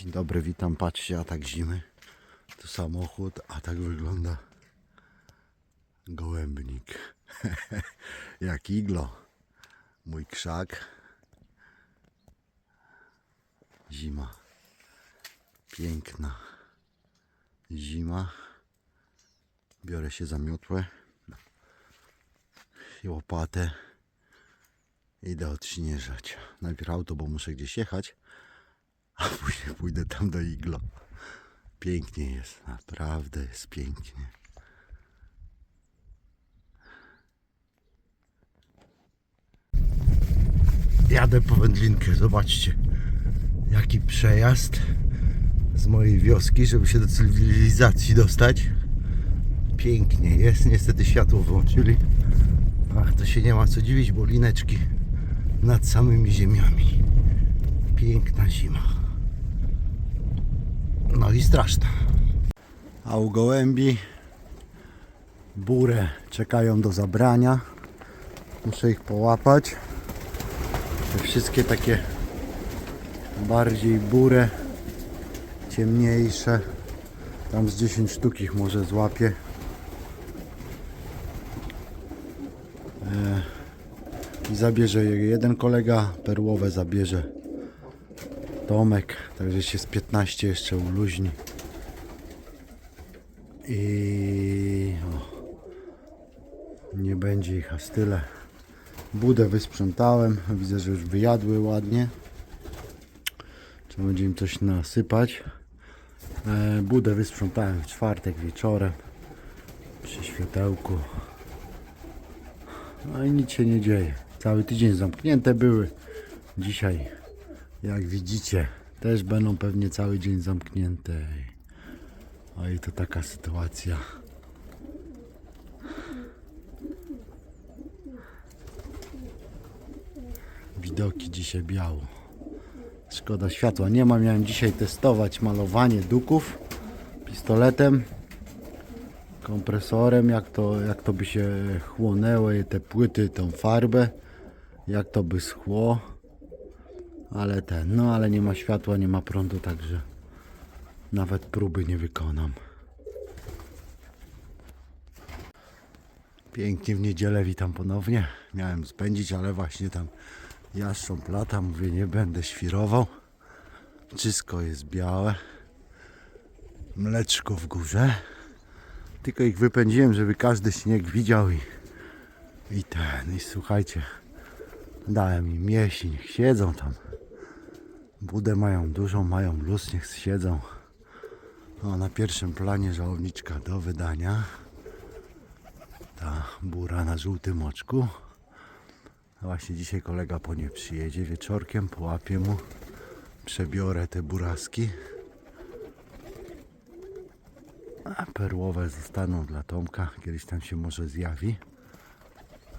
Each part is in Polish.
Dzień dobry, witam. Patrzcie, atak zimy. To samochód, a tak wygląda gołębnik. Jak iglo. Mój krzak. Zima. Piękna zima. Biorę się za miotłę i łopatę. Idę odśnieżać. Najpierw auto, bo muszę gdzieś jechać, a później pójdę tam do iglo. Pięknie jest, naprawdę jest pięknie. Jadę po wędlinkę, zobaczcie. Jaki przejazd z mojej wioski, żeby się do cywilizacji dostać. Pięknie jest, niestety światło wyłączyli. Ach, to się nie ma co dziwić, bo lineczki nad samymi ziemiami. Piękna zima. No i straszna. A u gołębi burę czekają do zabrania. Muszę ich połapać. Te wszystkie takie bardziej burę, ciemniejsze. Tam z 10 sztuk ich może złapię. i zabierze je jeden kolega, perłowe zabierze Tomek, także się z 15 jeszcze uluźni. I o, nie będzie ich aż tyle. Budę wysprzątałem, widzę, że już wyjadły ładnie. Trzeba będzie im coś nasypać. E, budę wysprzątałem w czwartek wieczorem przy światełku. No i nic się nie dzieje. Cały tydzień zamknięte były. Dzisiaj, jak widzicie, też będą pewnie cały dzień zamknięte. O i to taka sytuacja. Widoki dzisiaj biało. Szkoda światła nie ma. Miałem dzisiaj testować malowanie duków pistoletem kompresorem, jak to, jak to by się chłonęło te płyty, tą farbę, jak to by schło. Ale ten, no ale nie ma światła, nie ma prądu, także nawet próby nie wykonam. Pięknie w niedzielę witam ponownie. Miałem spędzić, ale właśnie tam jastrząb lata, mówię nie będę świrował. Wszystko jest białe. Mleczko w górze. Tylko ich wypędziłem, żeby każdy śnieg widział i, i ten, i słuchajcie, dałem im niech siedzą tam. Budę mają dużą, mają luz, niech siedzą. O, na pierwszym planie żałowniczka do wydania. Ta bura na żółtym oczku. Właśnie dzisiaj kolega po nie przyjedzie wieczorkiem, połapię mu, przebiorę te buraski. A perłowe zostaną dla Tomka. Kiedyś tam się może zjawi.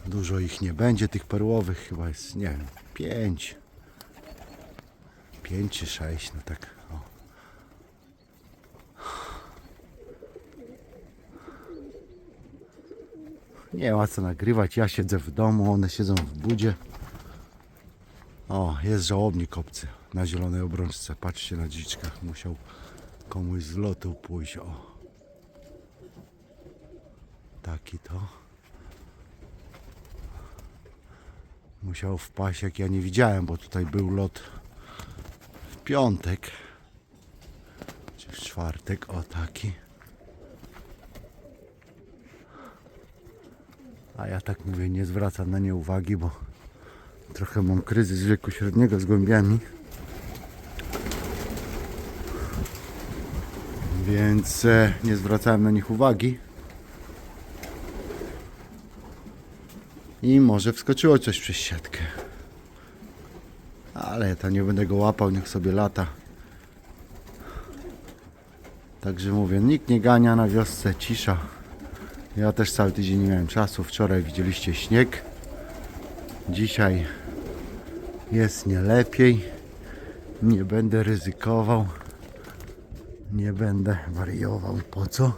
Dużo ich nie będzie, tych perłowych chyba jest, nie wiem, pięć. Pięć czy sześć, no tak. O. Nie ma co nagrywać, ja siedzę w domu, one siedzą w budzie. O, jest żałobnik obcy na zielonej obrączce. Patrzcie na dziczkach, musiał komuś z lotu pójść. O. Taki to. Musiał wpaść, jak ja nie widziałem, bo tutaj był lot piątek. Czy w czwartek, o taki. A ja tak mówię, nie zwracam na nie uwagi, bo trochę mam kryzys wieku średniego z głębiami. Więc e, nie zwracałem na nich uwagi. I może wskoczyło coś przez siatkę. Ale to nie będę go łapał, niech sobie lata. Także mówię, nikt nie gania na wiosce, cisza. Ja też cały tydzień nie miałem czasu. Wczoraj widzieliście śnieg. Dzisiaj jest nie lepiej. Nie będę ryzykował. Nie będę wariował. Po co?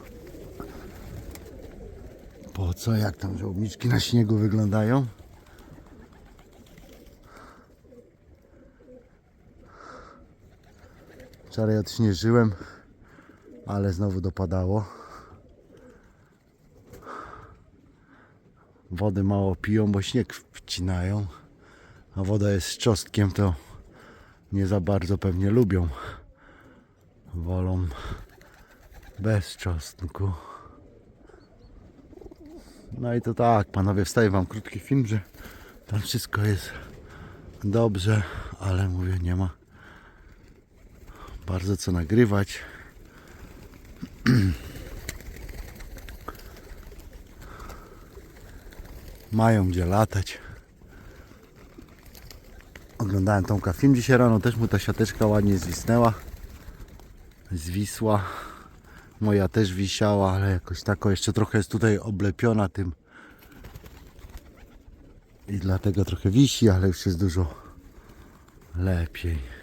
Po co? Jak tam żołniczki na śniegu wyglądają? Wczoraj odśnieżyłem, ale znowu dopadało. Wody mało piją, bo śnieg wcinają. A woda jest z czosnkiem, to nie za bardzo pewnie lubią. Wolą bez czosnku. No i to tak, panowie, wstaję wam krótki film, że tam wszystko jest dobrze, ale mówię, nie ma bardzo co nagrywać. Mają gdzie latać. Oglądałem Tomka film dzisiaj rano, też mu ta siateczka ładnie zwisnęła. Zwisła. Moja też wisiała, ale jakoś tako jeszcze trochę jest tutaj oblepiona tym. I dlatego trochę wisi, ale już jest dużo lepiej.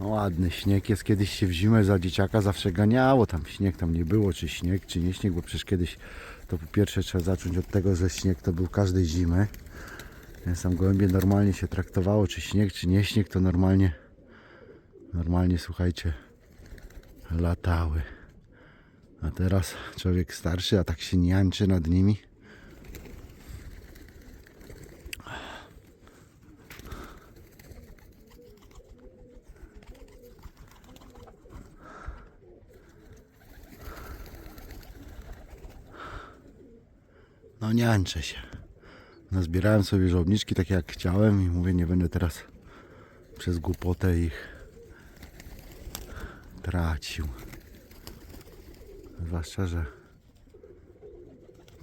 No, ładny śnieg jest. Kiedyś się w zimę za dzieciaka zawsze ganiało. Tam śnieg tam nie było, czy śnieg, czy nie śnieg, bo przecież kiedyś to po pierwsze trzeba zacząć od tego, że śnieg to był każdej zimy. Tam gołębie normalnie się traktowało, czy śnieg, czy nie śnieg, to normalnie, normalnie słuchajcie, latały. A teraz człowiek starszy, a tak się niańczy nad nimi. No niańczę się. Nazbierałem sobie żołniczki takie jak chciałem i mówię, nie będę teraz przez głupotę ich tracił. Zwłaszcza, że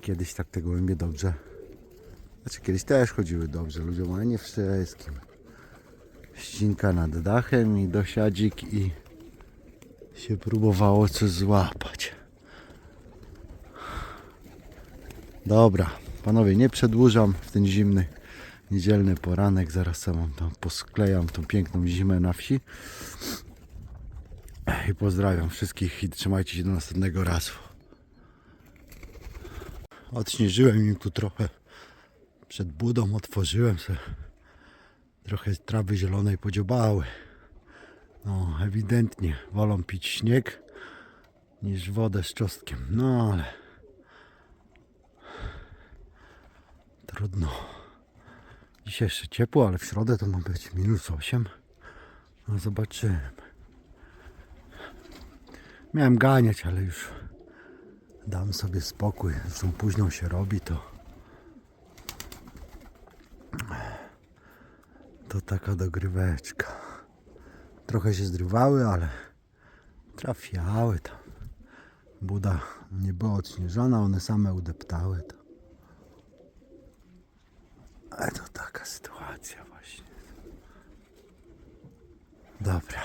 kiedyś tak te gołębie dobrze, znaczy kiedyś też chodziły dobrze ludziom, ale nie wszystkim. Ścinka nad dachem i dosiadzik i się próbowało coś złapać. Dobra, panowie, nie przedłużam w ten zimny niedzielny poranek. Zaraz wam tam posklejam tą piękną zimę na wsi. I pozdrawiam wszystkich i trzymajcie się do następnego razu. Odśnieżyłem im tu trochę przed budą, otworzyłem sobie trochę trawy zielonej podziobały. No, ewidentnie wolą pić śnieg niż wodę z czosnkiem. No ale trudno. Dzisiaj jeszcze ciepło, ale w środę to ma być minus 8. No zobaczymy. Miałem ganiać, ale już dam sobie spokój. Zresztą późno się robi, to to taka dogryweczka. Trochę się zrywały, ale trafiały tam. Buda nie była odśnieżona, one same udeptały to. Ale to taka sytuacja właśnie. Dobra.